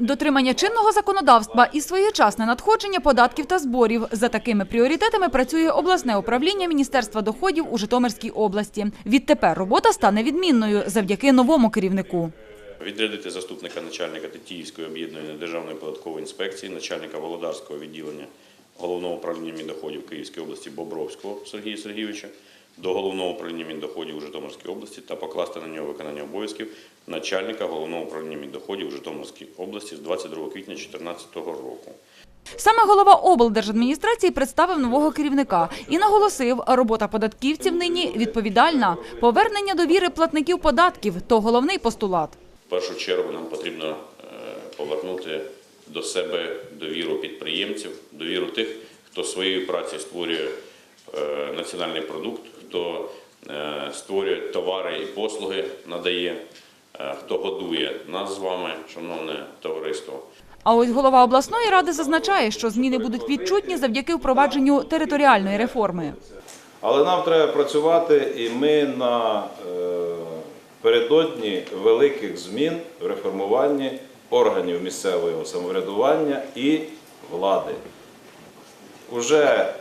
Дотримання чинного законодавства і своєчасне надходження податків та зборів. За такими пріоритетами працює обласне управління Міністерства доходів у Житомирській області. Відтепер робота стане відмінною завдяки новому керівнику. Відрядити заступника начальника Тетіївської об'єднаної державної податкової інспекції, начальника Володарського відділення Головного управління Міндоходів Київської області Бобровського Сергія Сергійовича до Головного управління Міндоходів у Житомирській області та покласти на нього виконання обов'язків начальника Головного управління Міндоходів у Житомирській області з 22 квітня 2014 року. Саме голова облдержадміністрації представив нового керівника і наголосив, робота податківців нині відповідальна. Повернення довіри платників податків – то головний постулат. В першу чергу нам потрібно е, повернути до себе довіру підприємців, довіру тих, хто своєю працею створює національний продукт, хто е, створює товари і послуги, надає, е, хто годує нас з вами, шановне товариство. А ось голова обласної ради зазначає, що зміни будуть відчутні завдяки впровадженню територіальної реформи. Але нам треба працювати, і ми на е, передодні великих змін в реформуванні органів місцевого самоврядування і влади. Уже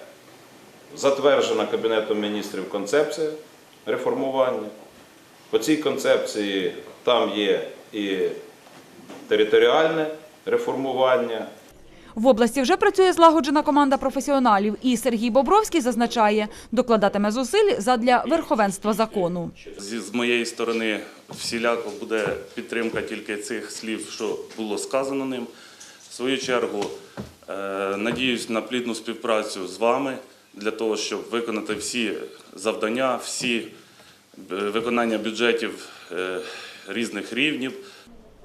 затверджена Кабінетом міністрів концепція реформування. По цій концепції там є і територіальне реформування, В області вже працює злагоджена команда професіоналів, і Сергій Бобровський зазначає, докладатиме зусиль задля верховенства закону. З моєї сторони всіляко буде підтримка тільки цих слів, що було сказано ним. В свою чергу е, надіюсь на плідну співпрацю з вами для того, щоб виконати всі завдання, всі е, виконання бюджетів е, різних рівнів.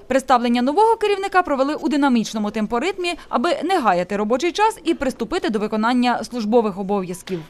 Представлення нового керівника провели у динамічному темпоритмі, аби не гаяти робочий час і приступити до виконання службових обов'язків.